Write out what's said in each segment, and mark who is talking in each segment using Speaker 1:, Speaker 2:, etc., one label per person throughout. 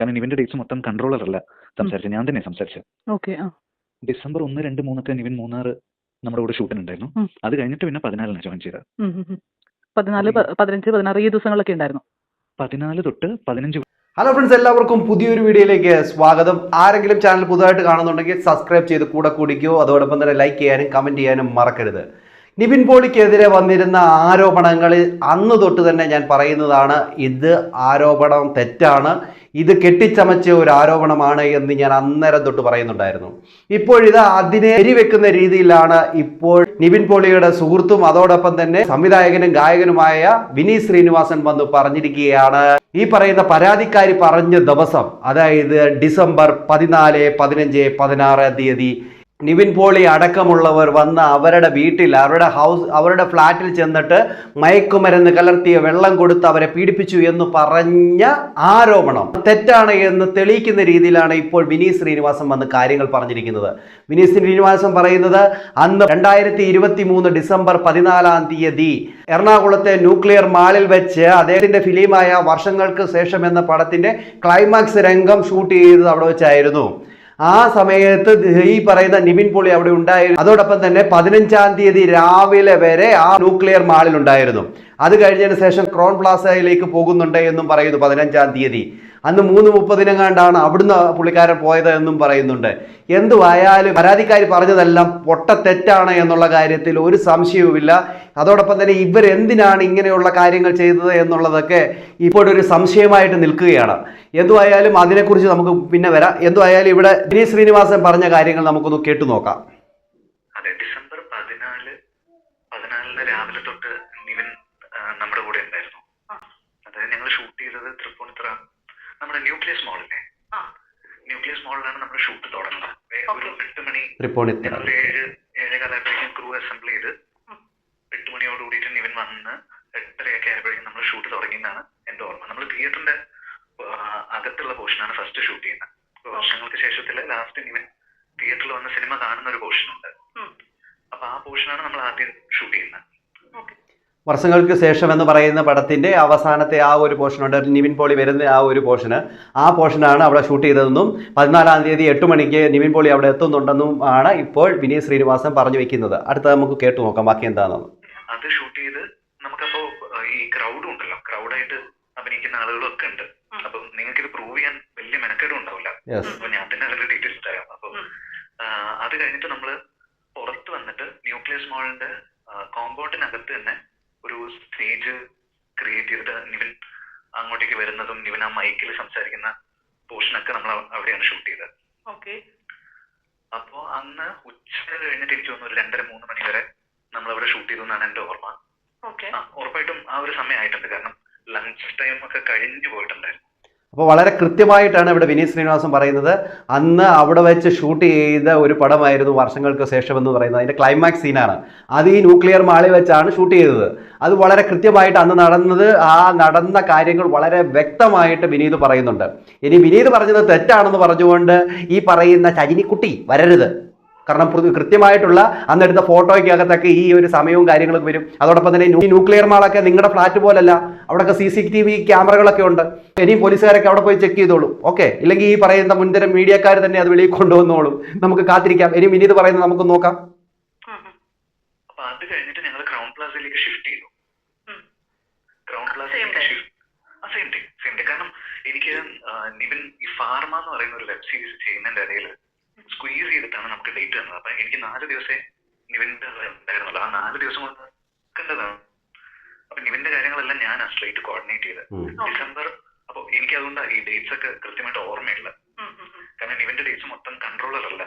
Speaker 1: കാരണം ഇവന്റെ ഡേറ്റ്സ് മൊത്തം കൺട്രോളർ അല്ല. സംസാരിച്ചത് ഞാൻ തന്നെ സംസാരിച്ചത്
Speaker 2: ഓക്കെ
Speaker 1: ഡിസംബർ ഒന്ന് രണ്ട് മൂന്നൊക്കെ നിവിൻ മൂന്നാറ് നമ്മുടെ കൂടെ ഷൂട്ടിനുണ്ടായിരുന്നു
Speaker 2: ഉണ്ടായിരുന്നു.
Speaker 1: അത് കഴിഞ്ഞിട്ട് പിന്നെ പതിനാലിന് ജോയിൻ ചെയ്തത്.
Speaker 2: പതിനാല് പതിനഞ്ച് പതിനാറ് ഈ ദിവസങ്ങളൊക്കെ ഉണ്ടായിരുന്നു.
Speaker 1: പതിനാല് തൊട്ട് പതിനഞ്ച്
Speaker 3: ഹലോ ഫ്രണ്ട്സ് എല്ലാവർക്കും പുതിയൊരു വീഡിയോയിലേക്ക് സ്വാഗതം. ആരെങ്കിലും ചാനൽ പുതുതായിട്ട് കാണുന്നുണ്ടെങ്കിൽ സബ്സ്ക്രൈബ് ചെയ്ത് കൂടെ കൂടിക്കോ. അതോടൊപ്പം തന്നെ ലൈക്ക് ചെയ്യാനും കമന്റ് ചെയ്യാനും മറക്കരുത്. നിവിൻ പോളിക്കെതിരെ വന്നിരുന്ന ആരോപണങ്ങളിൽ അന്ന് തൊട്ട് തന്നെ ഞാൻ പറയുന്നതാണ് ഇത് ആരോപണം തെറ്റാണ് ഇത് കെട്ടിച്ചമച്ച ഒരു ആരോപണമാണ് എന്ന് ഞാൻ അന്നേരം തൊട്ട് പറയുന്നുണ്ടായിരുന്നു. ഇപ്പോഴിത് അതിനെ എരിവെക്കുന്ന രീതിയിലാണ് ഇപ്പോൾ നിബിൻ പോളിയുടെ സുഹൃത്തും അതോടൊപ്പം തന്നെ സംവിധായകനും ഗായകനുമായ വിനീ ശ്രീനിവാസൻ വന്ന് പറഞ്ഞിരിക്കുകയാണ്. ഈ പറയുന്ന പരാതിക്കാരി പറഞ്ഞ ദിവസം അതായത് ഡിസംബർ പതിനാല് പതിനഞ്ച് പതിനാറ് തീയതി നിവിൻ പോളി അടക്കമുള്ളവർ വന്ന് അവരുടെ വീട്ടിൽ അവരുടെ ഹൗസ് അവരുടെ ഫ്ലാറ്റിൽ ചെന്നിട്ട് മയക്കുമരുന്ന് കലർത്തിയ വെള്ളം കൊടുത്ത് അവരെ പീഡിപ്പിച്ചു എന്ന് പറഞ്ഞ ആരോപണം. തെറ്റാണ് എന്ന് തെളിയിക്കുന്ന രീതിയിലാണ് ഇപ്പോൾ വിനീത് ശ്രീനിവാസൻ വന്ന് കാര്യങ്ങൾ പറഞ്ഞിരിക്കുന്നത്. വിനീത് ശ്രീനിവാസൻ പറയുന്നത് അന്ന് രണ്ടായിരത്തി ഇരുപത്തി മൂന്ന് ഡിസംബർ പതിനാലാം തീയതി എറണാകുളത്തെ ന്യൂക്ലിയർ മാളിൽ വെച്ച് അദ്ദേഹത്തിന്റെ ഫിലിമായ വർഷങ്ങൾക്ക് ശേഷം എന്ന പടത്തിന്റെ ക്ലൈമാക്സ് രംഗം ഷൂട്ട് ചെയ്തത് അവിടെ വെച്ചായിരുന്നു. ആ സമയത്ത് ഈ പറയുന്ന നിവിൻ പോളി അവിടെ ഉണ്ടായിരുന്നു അതോടൊപ്പം തന്നെ പതിനഞ്ചാം തീയതി രാവിലെ വരെ ആ ന്യൂക്ലിയർ മാളിൽ ഉണ്ടായിരുന്നു അത് കഴിഞ്ഞതിന് ശേഷം ക്രോൺ പ്ലാസയിലേക്ക് പോകുന്നുണ്ട് എന്നും പറയുന്നു പതിനഞ്ചാം തീയതി. അന്ന് മൂന്ന് മുപ്പതിനെങ്ങാണ്ടാണ് അവിടുന്ന് പുള്ളിക്കാരൻ പോയത് എന്നും പറയുന്നുണ്ട്. എന്തുവായാലും പരാതിക്കാരി പറഞ്ഞതെല്ലാം പൊട്ട തെറ്റാണ് എന്നുള്ള കാര്യത്തിൽ ഒരു സംശയവുമില്ല. അതോടൊപ്പം തന്നെ ഇവരെന്തിനാണ് ഇങ്ങനെയുള്ള കാര്യങ്ങൾ ചെയ്തത് എന്നുള്ളതൊക്കെ ഇപ്പോഴൊരു സംശയമായിട്ട് നിൽക്കുകയാണ്. എന്തുവായാലും അതിനെക്കുറിച്ച് നമുക്ക് പിന്നെ വരാം. എന്തുവായാലും ഇവിടെ വിനീത് ശ്രീനിവാസൻ പറഞ്ഞ കാര്യങ്ങൾ നമുക്കൊന്ന് കേട്ടു നോക്കാം.
Speaker 1: അതെ ഡിസംബർ പതിനാല് പതിനാലിന് രാവിലെ തൊട്ട് നിവിൻ നമ്മുടെ കൂടെ ഉണ്ടായിരുന്നു. അതായത് ഞങ്ങൾ ഷൂട്ട് ചെയ്തത് തൃപ്പൂണിത്തുറ നമ്മുടെ ന്യൂക്ലിയസ് മോളില്ലേ ന്യൂക്ലിയസ് മോളിലാണ് നമ്മൾ ഷൂട്ട് തുടങ്ങുന്നത്. ഒരു എട്ട് മണി ഒരു ഏഴ് ഏഴേകാലായപ്പോഴേക്കും ക്രൂ അസംബിൾ ചെയ്ത് എട്ട് മണിയോട് കൂടിയിട്ട് ഇവൻ വന്ന് എട്ടരയൊക്കെ ആയപ്പോഴേക്കും നമ്മൾ ഷൂട്ട് തുടങ്ങിയെന്നാണ് എന്റെ ഓർമ്മ. നമ്മൾ തിയേറ്ററിന്റെ അകത്തുള്ള പോർഷനാണ് ഫസ്റ്റ് ഷൂട്ട് ചെയ്യുന്നത്. വർഷങ്ങൾക്ക് ശേഷത്തിൽ ലാസ്റ്റ് ഇവൻ തിയേറ്ററിൽ വന്ന് സിനിമ കാണുന്ന ഒരു പോർഷൻ ഉണ്ട് അപ്പൊ ആ പോർഷനാണ് നമ്മൾ ആദ്യം ഷൂട്ട് ചെയ്യുന്നത്.
Speaker 3: വർഷങ്ങൾക്ക് ശേഷം എന്ന് പറയുന്ന പടത്തിന്റെ അവസാനത്തെ ആ ഒരു പോർഷനുണ്ട് നിവിൻ പോളി വരുന്ന ആ ഒരു പോർഷന് ആ പോർഷനാണ് അവിടെ ഷൂട്ട് ചെയ്തതെന്നും പതിനാലാം തീയതി എട്ട് മണിക്ക് നിവിൻ പോളി അവിടെ എത്തുന്നുണ്ടെന്നും ആണ് ഇപ്പോൾ വിനീത് ശ്രീനിവാസൻ പറഞ്ഞു വെക്കുന്നത്. അടുത്ത നമുക്ക് കേട്ടു നോക്കാം. ബാക്കി എന്താണെന്ന്.
Speaker 1: അത് ഷൂട്ട് ചെയ്ത് നമുക്കപ്പോ ഈ ക്രൗഡ് ഉണ്ടല്ലോ. ക്രൗഡായിട്ട് അഭിനയിക്കുന്ന ആളുകളും ഒക്കെ ഉണ്ട് അപ്പൊ നിങ്ങൾക്ക് ഇത് പ്രൂവ് ചെയ്യാൻ വലിയ മെനക്കേടും ഉണ്ടാവില്ല. അപ്പൊ ഞാൻ തന്നെ അതിന്റെ ഡീറ്റെയിൽസ് തരാം. അപ്പൊ അത് കഴിഞ്ഞിട്ട് നമ്മൾ പുറത്ത് വന്നിട്ട് ന്യൂക്ലിയസ് മോളിന്റെ കോമ്പൗണ്ടിനകത്ത് തന്നെ സ്റ്റേജ് ക്രിയേറ്റ് ചെയ്തിട്ട് നിവിൻ അങ്ങോട്ടേക്ക് വരുന്നതും നിവിൻ ആ മൈക്കിൽ സംസാരിക്കുന്ന പോർഷനൊക്കെ നമ്മൾ അവിടെയാണ് ഷൂട്ട് ചെയ്തത്.
Speaker 2: ഓക്കെ
Speaker 1: അപ്പോ അന്ന് ഉച്ച കഴിഞ്ഞിട്ട് എനിക്ക് തോന്നുന്നു ഒരു രണ്ടര മൂന്ന് മണി വരെ നമ്മൾ അവിടെ ഷൂട്ട് ചെയ്തു എന്നാണ് എന്റെ ഓർമ്മ. ഉറപ്പായിട്ടും ആ ഒരു സമയം ആയിട്ടുണ്ട്. കാരണം ലഞ്ച് ടൈം ഒക്കെ കഴിഞ്ഞു പോയിട്ടുണ്ടായിരുന്നു.
Speaker 3: അപ്പോൾ വളരെ കൃത്യമായിട്ടാണ് ഇവിടെ വിനീത് ശ്രീനിവാസൻ പറയുന്നത്. അന്ന് അവിടെ വെച്ച് ഷൂട്ട് ചെയ്ത ഒരു പടമായിരുന്നു വർഷങ്ങൾക്ക് ശേഷം എന്ന് പറയുന്നത്. അതിന്റെ ക്ലൈമാക്സ് സീനാണ് അത് ഈ ന്യൂക്ലിയർ മാളി വെച്ചാണ് ഷൂട്ട് ചെയ്തത്. അത് വളരെ കൃത്യമായിട്ട് അന്ന് നടന്നത് ആ നടന്ന കാര്യങ്ങൾ വളരെ വ്യക്തമായിട്ട് വിനീത് പറയുന്നുണ്ട്. ഇനി വിനീത് പറഞ്ഞത് തെറ്റാണെന്ന് പറഞ്ഞുകൊണ്ട് ഈ പറയുന്ന ചരിനിക്കുട്ടി വരരുത്. കാരണം കൃത്യമായിട്ടുള്ള അന്നെടുത്ത ഫോട്ടോയ്ക്കകത്തൊക്കെ ഈ ഒരു സമയവും കാര്യങ്ങളൊക്കെ വരും. അതോടൊപ്പം തന്നെ ഈ ന്യൂക്ലിയർ മാളൊക്കെ നിങ്ങളുടെ ഫ്ലാറ്റ് പോലല്ല. അവിടെയൊക്കെ സി സി ടി വി ക്യാമറകളൊക്കെ ഉണ്ട്. ഇനിയും പോലീസുകാരൊക്കെ അവിടെ പോയി ചെക്ക് ചെയ്തോളൂ. ഓക്കെ? ഇല്ലെങ്കിൽ ഈ പറയുന്ന മുൻതരം മീഡിയക്കാർ തന്നെ അത് വെളിയിൽ കൊണ്ടുവന്നോളും. നമുക്ക് കാത്തിരിക്കാം. ഇനി വിനീത് പറയുന്നത് നമുക്ക് നോക്കാം.
Speaker 1: അത് കഴിഞ്ഞിട്ട് ഞങ്ങൾ ക്രൗൺ പ്ലാസയിലേക്ക് ഷിഫ്റ്റ് ചെയ്തു.
Speaker 2: ഉം.
Speaker 1: ക്രൗൺ
Speaker 2: Same
Speaker 1: പ്ലാസയിലേക്ക്
Speaker 2: day.
Speaker 1: Shift same day same day കാരണം എനിക്ക് നിവിൻ ഈ ഫാർമ എന്ന് പറയുന്ന ഒരു വെബ് സീരീസ് ചെയ്യുന്നതിന്റെ ഇടയിൽ സ്ക്വീസ് ചെയ്തിട്ടാണ് നമുക്ക് ഡേറ്റ് തന്നത് അപ്പൊ എനിക്ക് നാല് ദിവസേ നിവിന്റെ ഉണ്ടായിരുന്നുള്ളൂ. ആ നാല് ദിവസം കൊണ്ട് നിൽക്കേണ്ടതാണ്. അപ്പൊ നിവിന്റെ കാര്യങ്ങളെല്ലാം ഞാൻ സ്ട്രേറ്റ് കോർഡിനേറ്റ് ചെയ്ത് ഡിസംബർ അപ്പൊ എനിക്ക് അതുകൊണ്ട് ഈ ഡേറ്റ്സ് ഒക്കെ കൃത്യമായിട്ട് ഓർമ്മയില്ല. കാരണം നിവിന്റെ ഡേറ്റ്സ് മൊത്തം കൺട്രോളർ അല്ല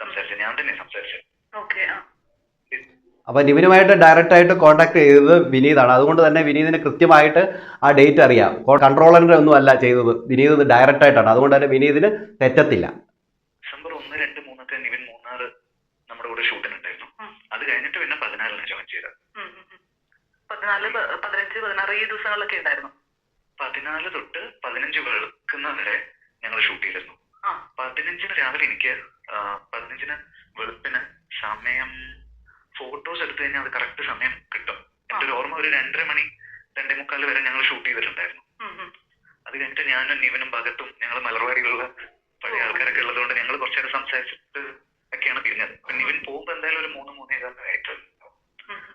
Speaker 1: സംസാരിച്ചത്. ഞാൻ തന്നെ സംസാരിച്ചത്.
Speaker 2: അപ്പൊ
Speaker 3: അപ്പോൾ നിവിനുമായിട്ട് ഡയറക്റ്റ് ആയിട്ട് കോൺടാക്ട് ചെയ്തത് വിനീതാണ്. അതുകൊണ്ട് തന്നെ വിനീതിന് കൃത്യമായിട്ട് ആ ഡേറ്റ് അറിയാം. കൺട്രോളറിന്റെ ഒന്നും അല്ല ചെയ്തത്. വിനീത് ഡയറക്റ്റ് ആയിട്ടാണ്. അതുകൊണ്ട് തന്നെ വിനീതിന് തെറ്റത്തില്ല
Speaker 1: ഡിസംബർ ഒന്ന് രണ്ട് മൂന്നൊക്കെ നിവിൻ മൂന്നാറ് നമ്മുടെ കൂടെ ഷൂട്ടിനുണ്ടായിരുന്നു
Speaker 2: ഉം.
Speaker 1: അത് കഴിഞ്ഞിട്ട് പിന്നെ പതിനാലിന് ജോയിൻ ചെയ്തത്.
Speaker 2: പതിനാല് പതിനഞ്ച് പതിനാറ് ഈ ദിവസങ്ങളിലൊക്കെ ഉണ്ടായിരുന്നു.
Speaker 1: പതിനാല് തൊട്ട് പതിനഞ്ച് വെളുക്കുന്ന വരെ ഞങ്ങൾ ഷൂട്ട് ചെയ്തിരുന്നു. പതിനഞ്ചിന് രാവിലെ എനിക്ക് പതിനഞ്ചിന് വെളുപ്പിന് സമയം ഫോട്ടോസ് എടുത്തു കഴിഞ്ഞാൽ അത് കറക്റ്റ് സമയം കിട്ടും. എന്റെ ഒരു ഓർമ്മ ഒരു രണ്ടര മണി രണ്ടേ മുക്കാൽ വരെ ഞങ്ങൾ ഷൂട്ട് ചെയ്തിട്ടുണ്ടായിരുന്നു. അത് കഴിഞ്ഞിട്ട് ഞാനും നിവനും ഭഗത്തും ഞങ്ങൾ മലർവാടിയിലുള്ള പഴയ ആൾക്കാരൊക്കെ ഉള്ളതുകൊണ്ട് ഞങ്ങൾ കുറച്ചേരം സംസാരിച്ചിട്ട് ഒക്കെയാണ് പിരിഞ്ഞത് അപ്പൊ നിവിൻ പോകുമ്പോ എന്തായാലും ഒരു മൂന്ന് മൂന്നേ കാലമായിട്ട്
Speaker 3: ആഹാ,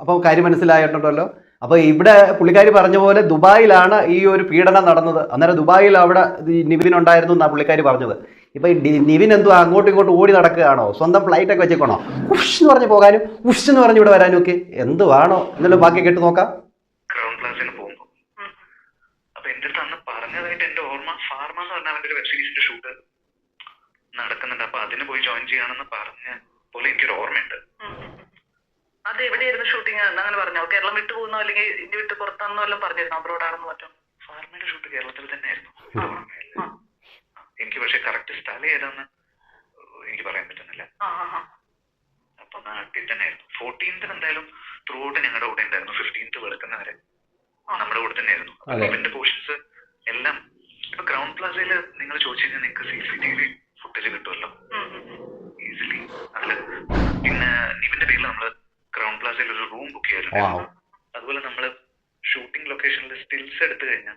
Speaker 3: അപ്പോൾ കാര്യം മനസ്സിലായിട്ടുണ്ടല്ലോ. അപ്പോൾ ഇവിടെ പുള്ളിക്കാരി പറഞ്ഞ പോലെ ദുബായിലാണ് ഈ ഒരു പീഡനം നടന്നത്. അന്നേരം ദുബായിൽ അവിടെ ഈ നിവിൻ ഉണ്ടായിരുന്നു എന്നാണ് പുള്ളിക്കാരി പറഞ്ഞത്. ഇപ്പൊ ഈ നിവിൻ എന്തോ അങ്ങോട്ടും ഇങ്ങോട്ടും ഓടി നടക്കുകയാണോ? സ്വന്തം ഫ്ലൈറ്റ് ഒക്കെ വെച്ചേക്കണോ? ഉഷ് എന്ന് പറഞ്ഞ് പോകാനും ഉഷ് എന്ന് പറഞ്ഞ് ഇവിടെ വരാനും ഒക്കെ എന്തുവാണോ? എന്നല്ലോ ബാക്കി കേട്ട് നോക്കാം.
Speaker 1: നടക്കുന്നുണ്ട്. അപ്പൊ അതിന് പോയി ജോയിൻ ചെയ്യാണെന്ന് പറഞ്ഞ പോലെ എനിക്കൊരു ഓർമ്മയുണ്ട്.
Speaker 2: അത് എവിടെയായിരുന്നു ഷൂട്ടിങ് അങ്ങനെ പറഞ്ഞോ? കേരളം വിട്ടു പോകുന്നോ അല്ലെങ്കിൽ ഇന്ത്യ വിട്ട് പുറത്താണെന്നോ എല്ലാം പറഞ്ഞിരുന്നു? അബ്രോഡ് ആണെന്ന് മറ്റോ?
Speaker 1: ഫാർമയുടെ ഷൂട്ട് കേരളത്തിൽ തന്നെയായിരുന്നു. എനിക്ക് പക്ഷെ കറക്റ്റ് സ്ഥലം ഏതാന്ന് എനിക്ക് പറയാൻ പറ്റുന്നില്ല. അപ്പൊ നാട്ടിൽ തന്നെയായിരുന്നു. ഫോർട്ടീൻത്തിന് എന്തായാലും ത്രൂ ഔട്ട് ഞങ്ങളുടെ കൂടെ ഉണ്ടായിരുന്നു. ഫിഫ്റ്റീൻത്ത് വെളുക്കുന്നവരെ നമ്മുടെ കൂടെ തന്നെയായിരുന്നു.
Speaker 3: ആയിരുന്നു
Speaker 1: അതിന്റെ പോർഷൻസ് എല്ലാം ഇപ്പൊ ഗ്രൗണ്ട് പ്ലാസയിൽ നിങ്ങൾ ചോദിച്ചു കഴിഞ്ഞാൽ നിങ്ങൾക്ക് C C T V footage കിട്ടുമല്ലോ. ഈസിലി അതിൽ പിന്നെ നിവിന്റെ പേരിൽ നമ്മൾ ക്രൗൺ പ്ലാസയിൽ ഒരു റൂം ബുക്ക് ചെയ്തിട്ടുണ്ടായിരുന്നു അതുപോലെ നമ്മൾ ഷൂട്ടിംഗ് ലൊക്കേഷനിൽ സ്റ്റിൽസ് എടുത്തു കഴിഞ്ഞാൽ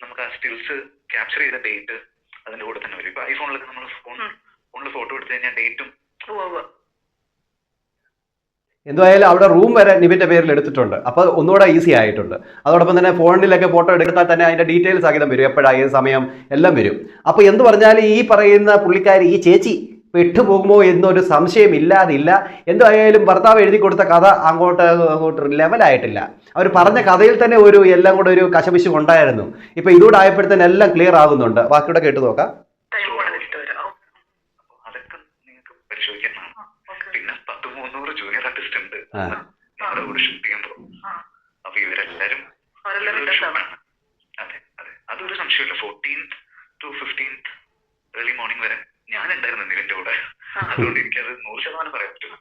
Speaker 1: നമുക്ക് ആ സ്റ്റിൽസ് ക്യാപ്ചർ ചെയ്ത ഡേറ്റ് അതിന്റെ കൂടെ തന്നെ വരും. ഇപ്പൊ ഐഫോണിലൊക്കെ നമ്മൾ ഫോൺ. ഫോണിൽ ഫോട്ടോ എടുത്തു കഴിഞ്ഞാൽ ഡേറ്റും
Speaker 2: ഉവ്വ് ഉവ്വ്.
Speaker 3: എന്തായാലും അവിടെ റൂം വരെ നിവിന്റെ പേരിൽ എടുത്തിട്ടുണ്ട്. അപ്പോൾ ഒന്നുകൂടെ ഈസി ആയിട്ടുണ്ട്. അതോടൊപ്പം തന്നെ ഫോണിലൊക്കെ ഫോട്ടോ എടുത്താൽ തന്നെ അതിന്റെ ഡീറ്റെയിൽസ് ആകിതം വരും. എപ്പോഴാ ഏത് സമയം എല്ലാം വരും. അപ്പോൾ എന്ത് പറഞ്ഞാലും ഈ പറയുന്ന പുള്ളിക്കാരി ഈ ചേച്ചി പെട്ടുപോകുമോ എന്നൊരു സംശയം ഇല്ലാതില്ല എന്തായാലും ഭർത്താവ് എഴുതി കൊടുത്ത കഥ അങ്ങോട്ട് അങ്ങോട്ട് ലെവലായിട്ടില്ല അവർ പറഞ്ഞ കഥയിൽ തന്നെ ഒരു എല്ലാം കൂടെ ഒരു കശപിശു ഉണ്ടായിരുന്നു. ഇപ്പൊ ഇതുകൂടെ ആയപ്പോഴത്തേന് എല്ലാം ക്ലിയർ ആകുന്നുണ്ട്. ബാക്കിയുടെ കേട്ട് നോക്കാം.
Speaker 1: പിന്നെ പത്ത് മുന്നൂറ് ജൂനിയർ ആർട്ടിസ്റ്റ് ഉണ്ട്
Speaker 3: ആ.
Speaker 1: ഞങ്ങളുടെ കൂടെ ഷൂട്ട് ചെയ്യുമ്പോൾ
Speaker 2: ആ,
Speaker 1: അപ്പൊ ഇവരെല്ലാരും
Speaker 2: അവരെല്ലാം
Speaker 1: ഒരു
Speaker 2: വ്യത്യസ്തമാണ്
Speaker 1: shoot ആണ്. അതെ അതെ അതൊരു സംശയമില്ല fourteenth to fifteenth early morning വരെ ഞാൻ ഉണ്ടായിരുന്നു നിവിന്റെ കൂടെ
Speaker 2: ആ.
Speaker 1: അതുകൊണ്ട് എനിക്കത് നൂറ് ശതമാനം പറയാൻ പറ്റും.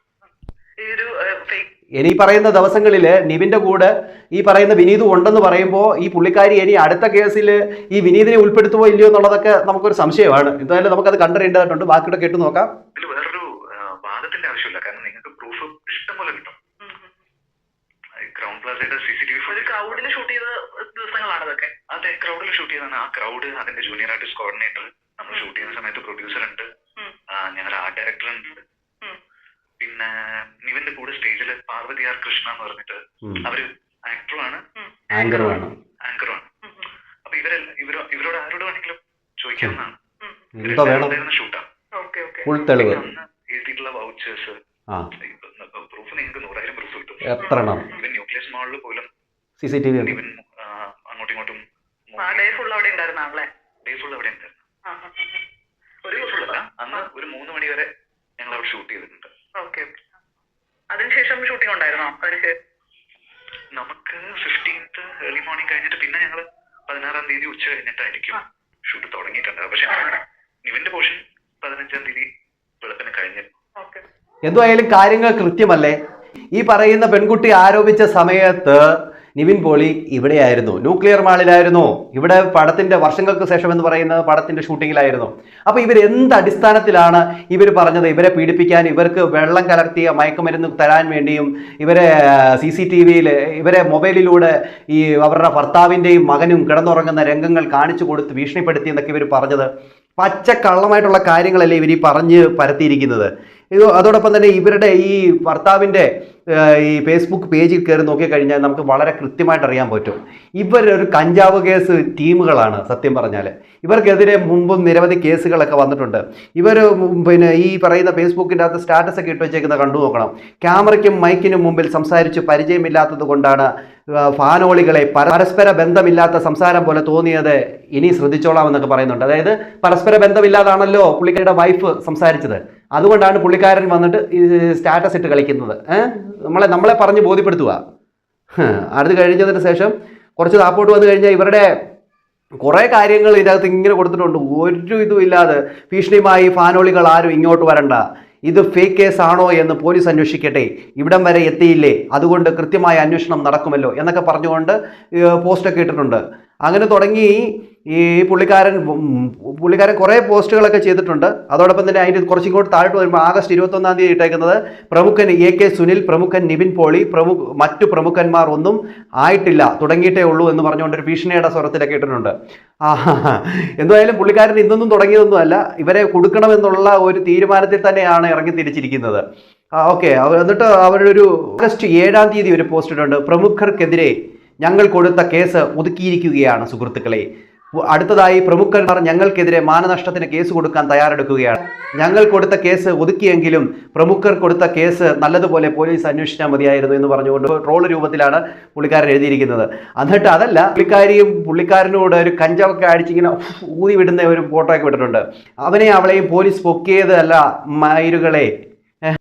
Speaker 2: ഈ ഒരു ഫേക്ക്
Speaker 3: ഇനി പറയുന്ന ദിവസങ്ങളിൽ നിവിന്റെ കൂടെ ഈ പറയുന്ന വിനീത് ഉണ്ടെന്ന് പറയുമ്പോ ഈ പുള്ളിക്കാരി ഇനി അടുത്ത കേസിൽ ഈ വിനീതിനെ ഉൾപ്പെടുത്തുമോ ഇല്ലയോ എന്നുള്ളതൊക്കെ നമുക്കൊരു സംശയമാണ്. എന്തായാലും നമുക്കത് കണ്ടറിയേണ്ടതായിട്ടുണ്ട്. ബാക്കിയുടെ കേട്ട് നോക്കാം.
Speaker 1: ഇതിൽ വേറൊരു ആ, വാദത്തിന്റെ ആവശ്യമില്ല. കാരണം നിങ്ങൾക്ക് പ്രൂഫ് ഇഷ്ടം പോലെ കിട്ടും ക്രൗൺ പ്ലാസയുടെ സി സി ടി വി
Speaker 2: ഒരു ക്രൗഡിൽ ഷൂട്ട് ചെയ്ത ദിവസങ്ങളാണ് അതൊക്കെ.
Speaker 1: അതെ ക്രൗഡിൽ ഷൂട്ട് ചെയ്താണ് ആ ക്രൗഡ് അതിന്റെ ജൂനിയർ ആർട്ടിസ്റ്റ് കോർഡിനേറ്റർ നമ്മൾ ഷൂട്ട് ചെയ്യുന്ന സമയത്ത് പ്രൊഡ്യൂസർ ഉണ്ട്. ആ, ഞങ്ങളുടെ ആർട്ട് ഡയറക്ടർ ഉണ്ട്. പിന്നെ നിവിന്റെ കൂടെ സ്റ്റേജിൽ പാർവതി ആർ കൃഷ്ണ എന്ന് പറഞ്ഞിട്ട് അവർ ആക്ടറുമാണ്
Speaker 2: ആണ്.
Speaker 3: ആങ്കർ വേണം
Speaker 1: ആങ്കറുമാണ്
Speaker 2: ഉം,
Speaker 1: അപ്പൊ ഇവർ ഇവരോ ഇവരോട് ആരോട് വേണമെങ്കിലും ചോദിക്കാവുന്നതാണ് എഴുതിയിട്ടുള്ള വൗച്ചേഴ്സ്
Speaker 3: ആ.
Speaker 1: പ്രൂഫ് നിങ്ങൾക്ക് നൂറായിരം പ്രൂഫ് കിട്ടും. ഇവൻ ന്യൂക്ലിയസ് മാളിൽ പോലും
Speaker 3: സി സി ടി വി ഉണ്ട്
Speaker 1: ഇവൻ അങ്ങോട്ടും ഇങ്ങോട്ടും
Speaker 2: ആ ഡേ ഫുൾ അവിടെ ഉണ്ടായിരുന്നാണല്ലേ?
Speaker 1: ഡേ ഫുൾ അവിടെ ഉണ്ടായിരുന്നു.
Speaker 2: ആ, ആ, ആ. ഒരു
Speaker 1: ദിവസമുള്ള അന്ന് ഒരു മൂന്ന് മണി വരെ ഞങ്ങൾ അവിടെ ഷൂട്ട് ചെയ്തിട്ടുണ്ട്.
Speaker 2: ഓക്കെ അതിനുശേഷം ഷൂട്ടിംഗ് ഉണ്ടായിരുന്നോ? അതിന്
Speaker 1: നമുക്ക് ഫിഫ്റ്റീൻത്ത് ഏർലി മോർണിംഗ് കഴിഞ്ഞിട്ട് പിന്നെ ഞങ്ങൾ പതിനാറാം തീയതി ഉച്ച കഴിഞ്ഞിട്ടായിരിക്കും ഷൂട്ട് തുടങ്ങിയിട്ടുണ്ട് പക്ഷെ ഇവന്റെ പോർഷൻ പതിനഞ്ചാം തീയതി വെളുപ്പിന്
Speaker 2: കഴിഞ്ഞു.
Speaker 3: എന്തായാലും കാര്യങ്ങൾ കൃത്യമല്ലേ? ഈ പറയുന്ന പെൺകുട്ടി ആരോപിച്ച സമയത്ത് നിവിൻ പോളി ഇവിടെയായിരുന്നു. ന്യൂക്ലിയർ മാളിലായിരുന്നു. ഇവിടെ പടത്തിന്റെ വർഷങ്ങൾക്ക് ശേഷം എന്ന് പറയുന്നത് പടത്തിന്റെ ഷൂട്ടിങ്ങിലായിരുന്നു. അപ്പോൾ ഇവർ എന്ത് അടിസ്ഥാനത്തിലാണ് ഇവർ പറഞ്ഞത്? ഇവരെ പീഡിപ്പിക്കാൻ ഇവർക്ക് വെള്ളം കലർത്തിയ മയക്കുമരുന്ന് തരാൻ വേണ്ടിയും ഇവരെ സി സി ടി വിയിൽ ഇവരെ മൊബൈലിലൂടെ ഈ അവരുടെ ഭർത്താവിന്റെയും മകനും കിടന്നുറങ്ങുന്ന രംഗങ്ങൾ കാണിച്ചു കൊടുത്ത് ഭീഷണിപ്പെടുത്തി എന്നൊക്കെ ഇവർ പറഞ്ഞത്. പച്ചക്കള്ളമായിട്ടുള്ള കാര്യങ്ങളല്ലേ ഇവർ ഈ പറഞ്ഞ് പരത്തിയിരിക്കുന്നത്. ഇത് അതോടൊപ്പം തന്നെ ഇവരുടെ ഈ ഭർത്താവിന്റെ ഈ ഫേസ്ബുക്ക് പേജിൽ കയറി നോക്കിക്കഴിഞ്ഞാൽ നമുക്ക് വളരെ കൃത്യമായിട്ട് അറിയാൻ പറ്റും. ഇവർ ഒരു കഞ്ചാവ് കേസ് ടീമുകളാണ് സത്യം പറഞ്ഞാൽ. ഇവർക്കെതിരെ മുമ്പും നിരവധി കേസുകളൊക്കെ വന്നിട്ടുണ്ട്. ഇവർ പിന്നെ ഈ പറയുന്ന ഫേസ്ബുക്കിന്റെ അകത്ത് സ്റ്റാറ്റസ് ഒക്കെ ഇട്ട് വെച്ചേക്കുന്ന കണ്ടു നോക്കണം. ക്യാമറയ്ക്കും മൈക്കിനും മുമ്പിൽ സംസാരിച്ച് പരിചയമില്ലാത്തത് കൊണ്ടാണ് ഫാനോളികളെ പരസ്പര ബന്ധമില്ലാത്ത സംസാരം പോലെ തോന്നിയത് ഇനി ശ്രദ്ധിച്ചോളാം എന്നൊക്കെ പറയുന്നുണ്ട്. അതായത് പരസ്പര ബന്ധമില്ലാതാണല്ലോ പുള്ളിക്കാരുടെ വൈഫ് സംസാരിച്ചത്. അതുകൊണ്ടാണ് പുള്ളിക്കാരൻ വന്നിട്ട് ഈ സ്റ്റാറ്റസ് ഇട്ട് കളിക്കുന്നത്. നമ്മളെ നമ്മളെ പറഞ്ഞ് ബോധ്യപ്പെടുത്തുക. അടുത്ത് കഴിഞ്ഞതിന് ശേഷം കുറച്ച് താപ്പോട്ട് വന്നു കഴിഞ്ഞാൽ ഇവരുടെ കുറേ കാര്യങ്ങൾ ഇതിനകത്ത് ഇങ്ങനെ കൊടുത്തിട്ടുണ്ട്. ഒരു ഇതും ഇല്ലാതെ ഭീഷണിയുമായി ഫാനോളികൾ ആരും ഇങ്ങോട്ട് വരണ്ട. ഇത് ഫേക്ക് കേസ് ആണോ എന്ന് പോലീസ് അന്വേഷിക്കട്ടെ. ഇവിടം വരെ എത്തിയില്ലേ? അതുകൊണ്ട് കൃത്യമായ അന്വേഷണം നടക്കുമല്ലോ എന്നൊക്കെ പറഞ്ഞുകൊണ്ട് പോസ്റ്റൊക്കെ ഇട്ടിട്ടുണ്ട്. അങ്ങനെ തുടങ്ങി ഈ പുള്ളിക്കാരൻ പുള്ളിക്കാരൻ കുറേ പോസ്റ്റുകളൊക്കെ ചെയ്തിട്ടുണ്ട്. അതോടൊപ്പം തന്നെ അതിന്റെ കുറച്ചും കൂടി താഴോട്ട് വരുമ്പോൾ ആഗസ്റ്റ് ഇരുപത്തൊന്നാം തീയതി ഇട്ടേക്കുന്നത് പ്രമുഖൻ എ കെ സുനിൽ പ്രമുഖൻ നിവിൻ പോളി പ്രമുഖ മറ്റു പ്രമുഖന്മാർ ഒന്നും ആയിട്ടില്ല തുടങ്ങിയിട്ടേ ഉള്ളൂ എന്ന് പറഞ്ഞുകൊണ്ട് ഒരു ഭീഷണിയുടെ സ്വരത്തിലൊക്കെ ഇട്ടിട്ടുണ്ട്. എന്തായാലും പുള്ളിക്കാരൻ ഇന്നൊന്നും തുടങ്ങിയതൊന്നുമല്ല ഇവരെ കൊടുക്കണമെന്നുള്ള ഒരു തീരുമാനത്തിൽ തന്നെയാണ് ഇറങ്ങി തിരിച്ചിരിക്കുന്നത്. ഓക്കെ എന്നിട്ട് അവരുടെ ഒരു ആഗസ്റ്റ് ഏഴാം തീയതി ഒരു പോസ്റ്റ് ഇട്ടുണ്ട് പ്രമുഖർക്കെതിരെ. ഞങ്ങൾ കൊടുത്ത കേസ് ഒതുക്കിയിരിക്കുകയാണ് സുഹൃത്തുക്കളെ. അടുത്തതായി പ്രമുഖന്മാർ ഞങ്ങൾക്കെതിരെ മാനനഷ്ടത്തിന് കേസ് കൊടുക്കാൻ തയ്യാറെടുക്കുകയാണ്. ഞങ്ങൾ കൊടുത്ത കേസ് ഒതുക്കിയെങ്കിലും പ്രമുഖർ കൊടുത്ത കേസ് നല്ലതുപോലെ പോലീസ് അന്വേഷിച്ചാൽ മതിയായിരുന്നു എന്ന് പറഞ്ഞുകൊണ്ട് ട്രോൾ രൂപത്തിലാണ് പുള്ളിക്കാരൻ എഴുതിയിരിക്കുന്നത്. എന്നിട്ട് അതല്ല പുള്ളിക്കാരിയും പുള്ളിക്കാരനോട് ഒരു കഞ്ചാവൊക്കെ അടിച്ചിങ്ങനെ ഊതി വിടുന്ന ഒരു ഫോട്ടോയൊക്കെ വിട്ടിട്ടുണ്ട്. അവനെ അവളെയും പോലീസ് പൊക്കിയതല്ല മയിരുകളെ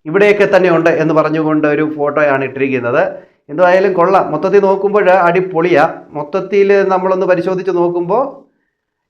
Speaker 3: ഇവിടെയൊക്കെ തന്നെ ഉണ്ട് എന്ന് പറഞ്ഞുകൊണ്ട് ഒരു ഫോട്ടോയാണ് ഇട്ടിരിക്കുന്നത്. എന്തായാലും കൊള്ളാം. മൊത്തത്തിൽ നോക്കുമ്പോൾ അടിപൊളിയാ. മൊത്തത്തിൽ നമ്മളൊന്ന് പരിശോധിച്ച് നോക്കുമ്പോൾ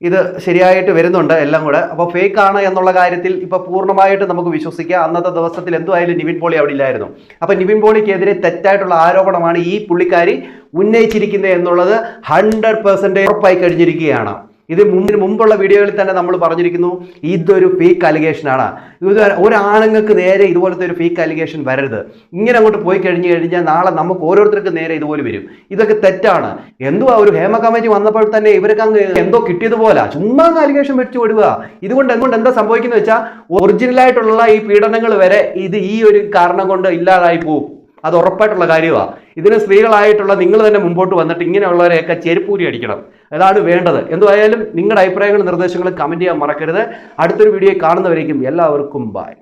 Speaker 3: ഇത് ശരിയായിട്ട് വരുന്നുണ്ട് എല്ലാം കൂടെ. അപ്പോൾ ഫേക്ക് ആണ് എന്നുള്ള കാര്യത്തിൽ ഇപ്പോൾ പൂർണമായിട്ട് നമുക്ക് വിശ്വസിക്കാം. അന്നത്തെ ദിവസത്തിൽ എന്തുമായാലും നിവിൻ പോളി അവിടെ ഇല്ലായിരുന്നു. അപ്പോൾ നിവിൻ പോളിക്കെതിരെ തെറ്റായിട്ടുള്ള ആരോപണമാണ് ഈ പുള്ളിക്കാരി ഉന്നയിച്ചിരിക്കുന്നത് എന്നുള്ളത് ഹൺഡ്രഡ് പെർസെന്റേജ് ഉറപ്പായി കഴിഞ്ഞിരിക്കുകയാണ്. ഇത് മുമ്പിന് മുമ്പുള്ള വീഡിയോകളിൽ തന്നെ നമ്മൾ പറഞ്ഞിരിക്കുന്നു ഇതൊരു ഫേക്ക് അലിഗേഷനാണ് ഇത് ഒരാണുങ്ങൾക്ക് നേരെ ഇതുപോലത്തെ ഒരു ഫേക്ക് അലിഗേഷൻ വരരുത്. ഇങ്ങനെ അങ്ങോട്ട് പോയി കഴിഞ്ഞു കഴിഞ്ഞാൽ നാളെ നമുക്ക് ഓരോരുത്തർക്ക് നേരെ ഇതുപോലെ വരും. ഇതൊക്കെ തെറ്റാണ്. എന്തുവാ ഒരു ഹേമ കമ്മിറ്റി വന്നപ്പോൾ തന്നെ ഇവർക്ക് അങ്ങ് എന്തോ കിട്ടിയതുപോലെ. ചുമ്മാ അലിഗേഷൻ വെച്ചു വിടുക ഇതുകൊണ്ട് എന്തുകൊണ്ട് എന്താ സംഭവിക്കുന്നത് വെച്ചാൽ ഒറിജിനലായിട്ടുള്ള ഈ പീഡനങ്ങൾ വരെ ഇത് ഈ ഒരു കാരണം കൊണ്ട് ഇല്ലാതായി പോകും അത് ഉറപ്പായിട്ടുള്ള കാര്യമാണ് ഇതിന് സ്ത്രീകളായിട്ടുള്ള നിങ്ങൾ തന്നെ മുമ്പോട്ട് വന്നിട്ട് ഇങ്ങനെയുള്ളവരെയൊക്കെ ചെരുപ്പൂരി അടിക്കണം. അതാണ് വേണ്ടത്. എന്തായാലും നിങ്ങളുടെ അഭിപ്രായങ്ങളും നിർദ്ദേശങ്ങളും കമന്റ് ചെയ്യാൻ മറക്കരുത്. അടുത്തൊരു വീഡിയോ കാണുന്നവരേക്കും എല്ലാവർക്കും ബൈ